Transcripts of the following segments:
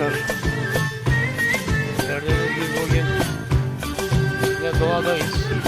arkadaşlar. Gördüğünüz gibi bugün yine doğadayız.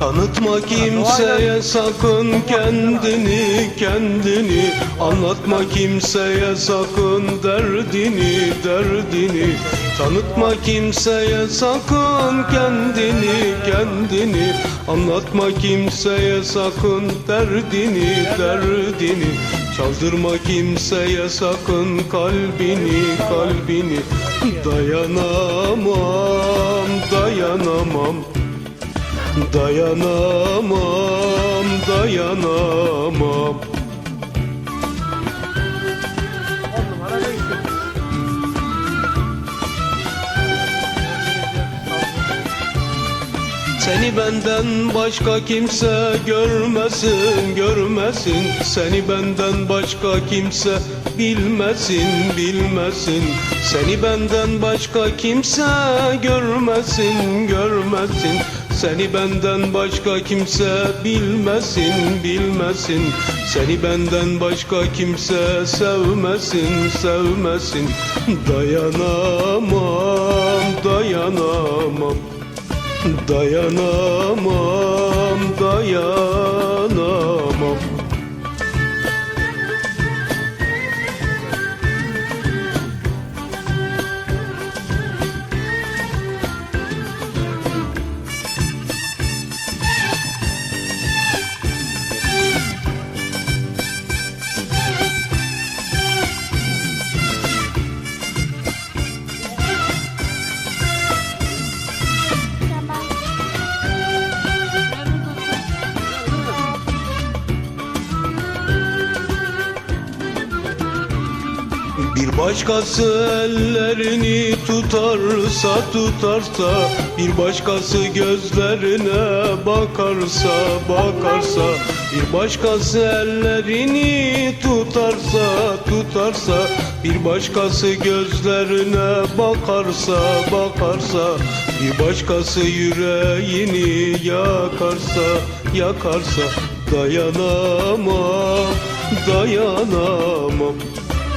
Tanıtma kimseye sakın kendini kendini. Anlatma kimseye sakın derdini derdini. Tanıtma kimseye sakın kendini kendini. Anlatma kimseye sakın derdini derdini. Çaldırma kimseye sakın kalbini kalbini. Dayanamam dayanamam Dayanamam, dayanamam. Seni benden başka kimse görmesin, görmesin. Seni benden başka kimse bilmesin, bilmesin. Seni benden başka kimse görmesin, görmesin Seni benden başka kimse bilmesin, bilmesin. Seni benden başka kimse sevmesin, sevmesin. Dayanamam, dayanamam. Dayanamam, dayanamam Bir başkası ellerini tutarsa tutarsa Bir başkası gözlerine bakarsa bakarsa Bir başkası ellerini tutarsa tutarsa Bir başkası gözlerine bakarsa bakarsa Bir başkası yüreğini yakarsa yakarsa Dayanamam dayanamam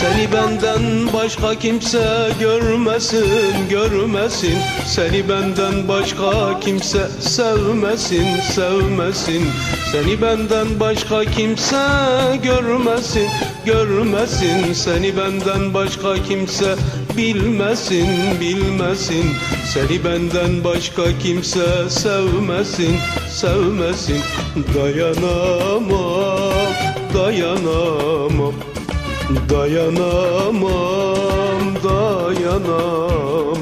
Seni benden başka kimse görmesin, görmesin. Seni benden başka kimse sevmesin, sevmesin. Seni benden başka kimse görmesin, görmesin. Seni benden başka kimse bilmesin, bilmesin. Seni benden başka kimse sevmesin, sevmesin. Dayanamam, dayanamam Dayanamam, dayanamam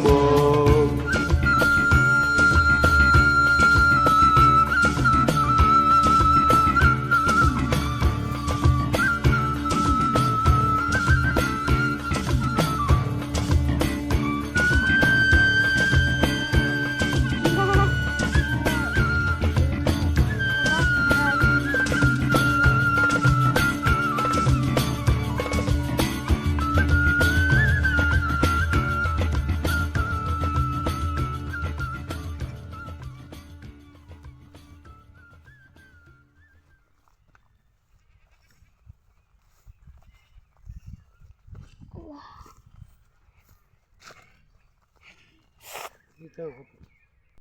Bir tarafa.